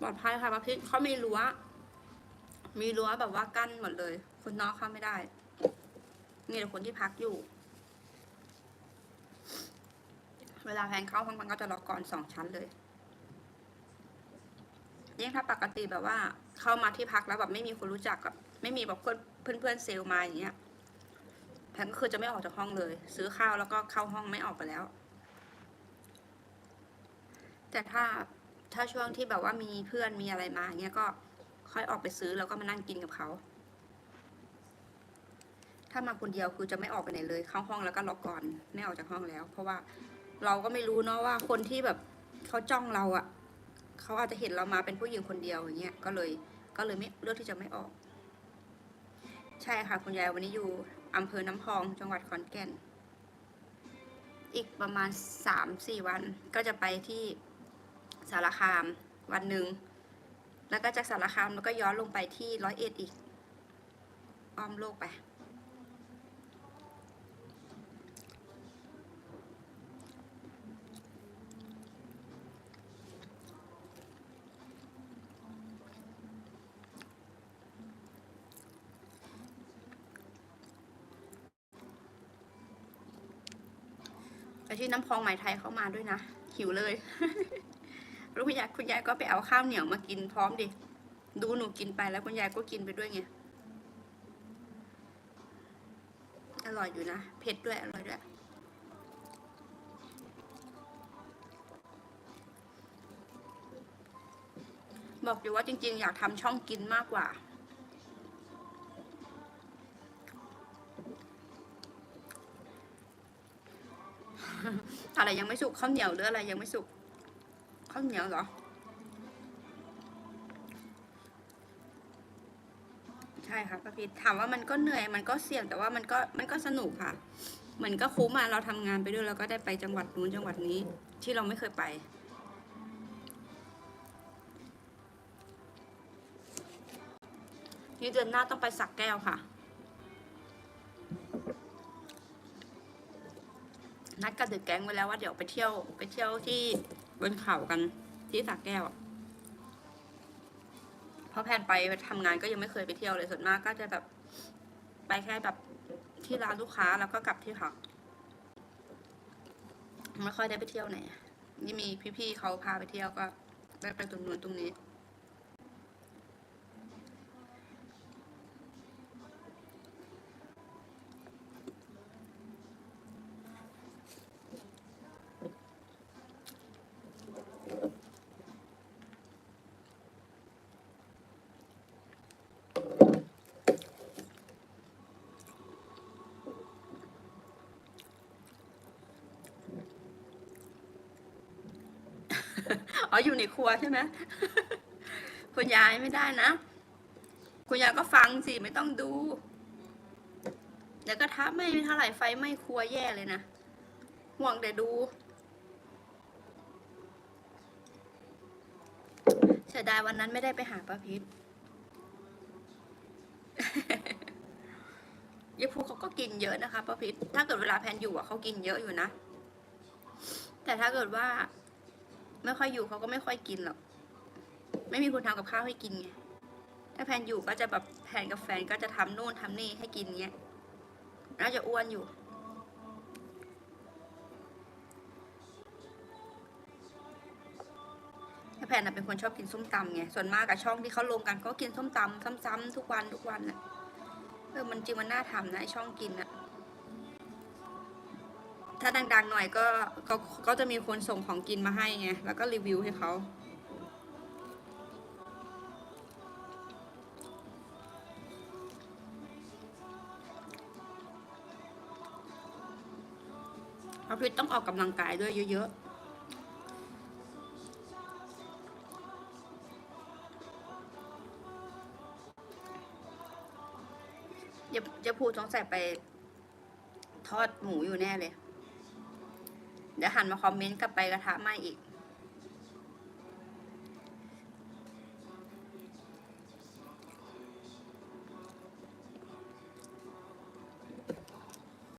ปลอดภัยค่ะพระพิษเขามีรั้ว มีรั้วแบบว่ากั้นหมดเลย คนนอกเข้าไม่ได้มีแต่คนที่พักอยู่ เวลาแพนเข้าห้องมันก็จะล็อกก่อนสองชั้นเลยยิ่งถ้าปกติแบบว่า เข้ามาที่พักแล้วแบบไม่มีคนรู้จักกับ ไม่มีแบบเพื่อนเพื่อนเพื่อนเซลล์มาอย่างเงี้ยแพนก็คือจะไม่ออกจากห้องเลย ซื้อข้าวแล้วก็เข้าห้องไม่ออกไปแล้ว แต่ถ้า ถ้าช่วงที่แบบว่ามีเพื่อนมีอะไรมาเงี้ยก็ค่อยออกไปซื้อแล้วก็มานั่งกินกับเขา ถ้ามาคนเดียวคือจะไม่ออกไปไหนเลยเข้าห้องแล้วก็ล็อกก่อนไม่ออกจากห้องแล้ว เพราะว่าเราก็ไม่รู้เนาะว่าคนที่แบบเขาจ้องเราอะ่ะเขาอาจจะเห็นเรามาเป็นผู้หญิงคนเดียวอย่างเงี้ยก็เลยก็เลยไม่เลือกที่จะไม่ออก ใช่ค่ะคุณยายวันนี้อยู่อำเภอน้ำพองจังหวัดขอนแก่น อีกประมาณสามสี่วันก็จะไปที่ สารคามวันหนึ่ง แล้วก็จากสารคามแล้วก็ย้อนลงไปที่ร้อยเอ็ดอีก อ้อมโลกไป ไปที่น้ำพองไหมไทยเข้ามาด้วยนะ หิวเลย แล้วคุณยายคุณยายก็ไปเอาข้าวเหนียวมากินพร้อมดิ ดูหนูกินไปแล้วคุณยายก็กินไปด้วยไง อร่อยอยู่นะ เผ็ดด้วยอร่อยด้วย บอกอยู่ว่าจริงๆ อยากทำช่องกินมากกว่าอะไรยังไม่สุกข้าวเหนียวหรืออะไรยังไม่สุก ข้าวเหนียวเหรอ ใช่ค่ะป้าพิษถามว่ามันก็เหนื่อยมันก็เสี่ยงแต่ว่ามันก็มันก็สนุกค่ะ เหมือนก็คุ้มอะเราทำงานไปด้วยแล้วก็ได้ไปจังหวัดนู้นจังหวัดนี้ ที่เราไม่เคยไปนี่เดือนหน้าต้องไปสักแก้วค่ะ นัดกับเด็กแก๊งไว้แล้วว่าเดี๋ยวไปเที่ยวไปเที่ยวที่ บนเขากันที่สักแก้วเพราะแพนไปทำงานก็ยังไม่เคยไปเที่ยวเลยส่วนมากก็จะแบบไปแค่แบบที่ร้านลูกค้าแล้วก็กลับที่พักไม่ค่อยได้ไปเที่ยวไหน นี่มีพี่ๆเขาพาไปเที่ยวก็ได้ไปตรงนู้นตรงนี้ อ๋ออยู่ในครัวใช่ไหมคุณยายไม่ได้นะ คุณยายก็ฟังสิไม่ต้องดูเดี๋ยวก็ทะไม่เท่าไหร่ไฟไหม่ครัวแย่เลยนะห่วงแต่ดูเสียดายวันนั้นไม่ได้ไปหาป้าพิษยายภูเขาก็กินเยอะนะคะป้าพิษถ้าเกิดเวลาแพนอยู่อะเขากินเยอะอยู่นะ แต่ถ้าเกิดว่า ไม่ค่อยอยู่เขาก็ไม่ค่อยกินหรอก ไม่มีคนทำกับข้าวให้กินไง ถ้าแพนอยู่ก็จะแบบแพนกับแฟนก็จะทำนู่นทำนี่ให้กินเงี้ย น่าจะอ้วนอยู่ ถ้าแพนน่ะเป็นคนชอบกินส้มตำไง ส่วนมากกับช่องที่เขาลงกันก็กินส้มตำซ้ำๆทุกวันทุกวันน่ะเออมันจริงมันน่าทำนะไอช่องกินน่ะ ถ้าดังๆหน่อยก็ก็ก็จะมีคนส่งของกินมาให้ไง แล้วก็รีวิวให้เขาพระพิษต้องออกกำลังกายด้วยเยอะๆอย่าจะพูดสงสัยไปทอดหมูอยู่แน่เลย เดี๋ยวหันมาคอมเมนต์กลับไปกระทะไหม้อีก